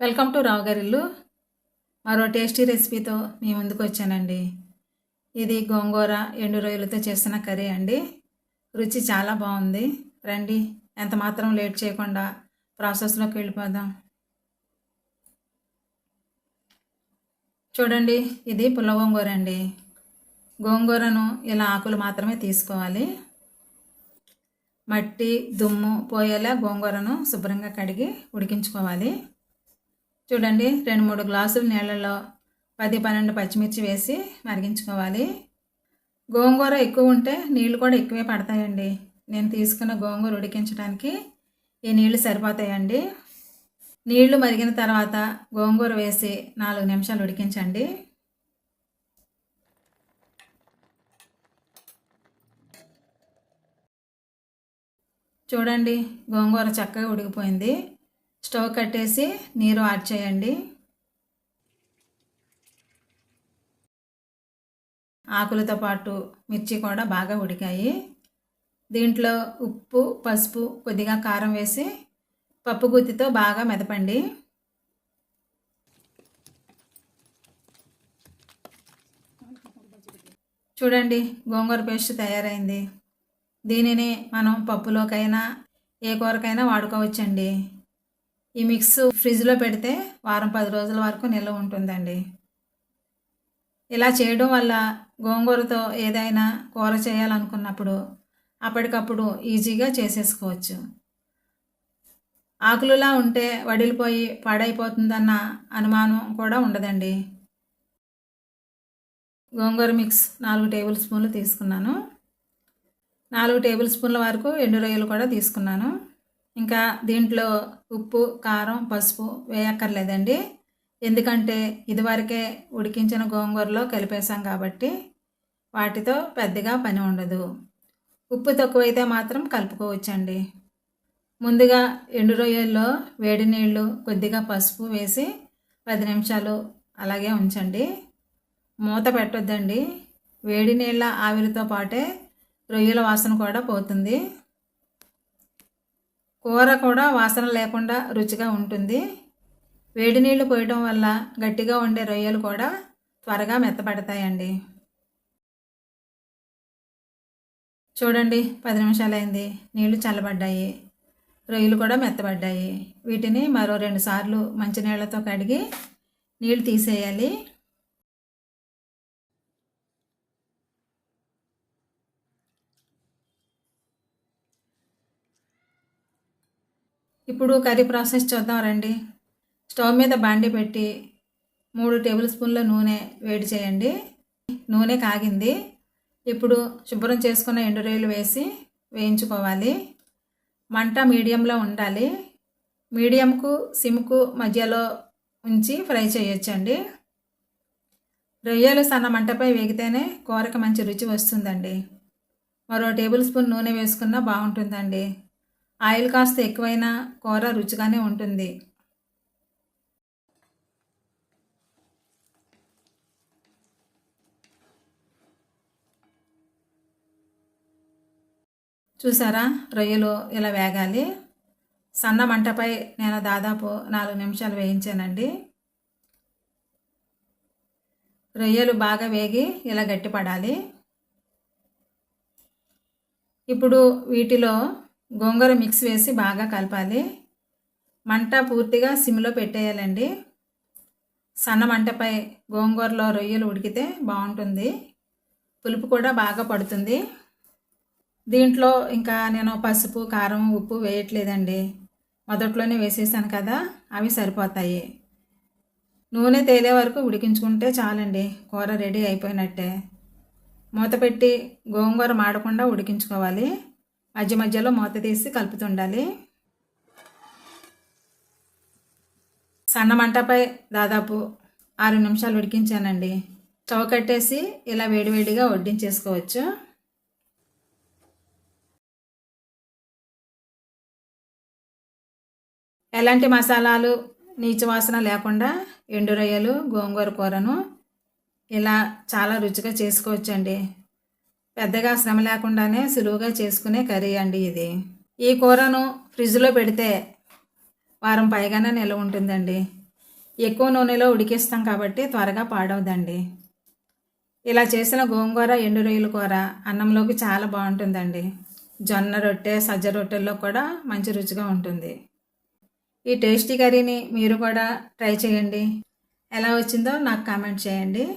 Welcome to Rao Gari Illu మరో tasty రెసిపీతో మీ ముందుకు వచ్చానండి. ఇది గోంగూర ఎండు రొయ్యలతో చేసిన కర్రీ అండి. రుచి చాలా బాగుంది. రండి ఎంత మాత్రం లేట్ చేయకుండా ప్రాసెస్లోకి వెళ్ళిపోదాం. చూడండి ఇది పుల్ల గోంగూర అండి. గోంగూరను ఇలా ఆకులు మాత్రమే తీసుకోవాలి. మట్టి దుమ్ము పోయేలా గోంగూరను శుభ్రంగా కడిగి ఉడికించుకోవాలి. చూడండి రెండు మూడు గ్లాసులు నీళ్ళలో పది పన్నెండు పచ్చిమిర్చి వేసి మరిగించుకోవాలి. గోంగూర ఎక్కువ ఉంటే నీళ్ళు కూడా ఎక్కువే పడతాయండి. నేను తీసుకున్న గోంగూర ఉడికించడానికి ఈ నీళ్ళు సరిపోతాయండి. నీళ్ళు మరిగిన తర్వాత గోంగూర వేసి నాలుగు నిమిషాలు ఉడికించండి. చూడండి గోంగూర చక్కగా ఉడికిపోయింది. స్టవ్ కట్టేసి నీరు యాడ్ చేయండి. ఆకులతో పాటు మిర్చి కూడా బాగా ఉడికాయి. దీంట్లో ఉప్పు పసుపు కొద్దిగా కారం వేసి పప్పు గుత్తితో బాగా మెదపండి. చూడండి గోంగూర పేస్ట్ తయారైంది. దీనిని మనం పప్పులోకైనా ఏ కూరకైనా వాడుకోవచ్చండి. ఈ మిక్స్ ఫ్రిడ్జ్లో పెడితే వారం పది రోజుల వరకు నిల్వ ఉంటుందండి. ఇలా చేయడం వల్ల గోంగూరతో ఏదైనా కూర చేయాలనుకున్నప్పుడు అప్పటికప్పుడు ఈజీగా చేసేసుకోవచ్చు. ఆకులులా ఉంటే వడిలిపోయి పాడైపోతుందన్న అనుమానం కూడా ఉండదండి. గోంగూర మిక్స్ నాలుగు టేబుల్ స్పూన్లు తీసుకున్నాను. నాలుగు టేబుల్ స్పూన్ల వరకు ఎండు రొయ్యలు కూడా తీసుకున్నాను. ఇంకా దీంట్లో ఉప్పు కారం పసుపు వేయక్కర్లేదండి. ఎందుకంటే ఇదివరకే ఉడికించిన గోంగూరలో కలిపేసాం కాబట్టి వాటితో పెద్దగా పని ఉండదు. ఉప్పు తక్కువైతే మాత్రం కలుపుకోవచ్చండి. ముందుగా ఎండు రొయ్యల్లో వేడి నీళ్ళు కొద్దిగా పసుపు వేసి పది నిమిషాలు అలాగే ఉంచండి. మూత పెట్టొద్దండి. వేడి నీళ్ళ ఆవిరితో పాటే రొయ్యల వాసన కూడా పోతుంది. కూర కూడా వాసన లేకుండా రుచిగా ఉంటుంది. వేడి నీళ్ళు పోయటం వల్ల గట్టిగా ఉండే రొయ్యలు కూడా త్వరగా మెత్తపడతాయండి. చూడండి పది నిమిషాలైంది. నీళ్ళు చల్లబడ్డాయి. రొయ్యలు కూడా మెత్తబడ్డాయి. వీటిని మరో రెండు సార్లు మంచినీళ్ళతో కడిగి నీళ్ళు తీసేయాలి. ఇప్పుడు కర్రీ ప్రాసెస్ చూద్దాం రండి. స్టవ్ మీద బాండి పెట్టి మూడు టేబుల్ స్పూన్ల నూనె వేడి చేయండి. నూనె కాగింది. ఇప్పుడు శుభ్రం చేసుకున్న ఎండు రొయ్యలు వేసి వేయించుకోవాలి. మంట మీడియంలో ఉండాలి. మీడియంకు సిమ్కు మధ్యలో ఉంచి ఫ్రై చేయొచ్చండి. రొయ్యలు సన్న మంటపై వేగితేనే కూరకి మంచి రుచి వస్తుందండి. మరో టేబుల్ స్పూన్ నూనె వేసుకున్నా బాగుంటుందండి. ఆయిల్ కాస్త ఎక్కువైనా కూర రుచిగానే ఉంటుంది. చూసారా? రొయ్యలు ఇలా వేగాలి? సన్న మంటపై నేను దాదాపు నాలుగు నిమిషాలు వేయించానండి. రొయ్యలు బాగా వేగి ఇలా గట్టిపడాలి. ఇప్పుడు వీటిలో గోంగూర మిక్స్ వేసి బాగా కలపాలి. మంట పూర్తిగా సిమ్లో పెట్టేయాలండి. సన్న మంటపై గోంగూరలో రొయ్యలు ఉడికితే బాగుంటుంది. పులుపు కూడా బాగా పడుతుంది. దీంట్లో ఇంకా నేను పసుపు కారం ఉప్పు వేయట్లేదండి. మొదట్లోనే వేసేసాను కదా అవి సరిపోతాయి. నూనె తేలే వరకు ఉడికించుకుంటే చాలండి కూర రెడీ అయిపోయినట్టే. మూత పెట్టి గోంగూర మాడకుండా ఉడికించుకోవాలి. మధ్య మధ్యలో మూత తీసి కలుపుతుండాలి. సన్న మంటపై దాదాపు ఆరు నిమిషాలు ఉడికించానండి. స్టవ్ కట్టేసి ఇలా వేడివేడిగా వడ్డించేసుకోవచ్చు. ఎలాంటి మసాలాలు నీచు వాసన లేకుండా ఎండు రొయ్యలు గోంగూర కూరను ఇలా చాలా రుచిగా చేసుకోవచ్చండి. పెద్దగా శ్రమ లేకుండానే సులువుగా చేసుకునే కర్రీ అండి ఇది. ఈ కూరను ఫ్రిడ్జ్లో పెడితే వారం పైగానే నిల్వ ఉంటుందండి. ఎక్కువ నూనెలో ఉడికిస్తాం కాబట్టి త్వరగా పాడవదండి ఇలా చేసిన గోంగూర ఎండు రొయ్యల కూర అన్నంలోకి చాలా బాగుంటుందండి. జొన్న రొట్టె సజ్జ రొట్టెల్లో కూడా మంచి రుచిగా ఉంటుంది. ఈ టేస్టీ కర్రీని మీరు కూడా ట్రై చేయండి. ఎలా వచ్చిందో నాకు కామెంట్ చేయండి.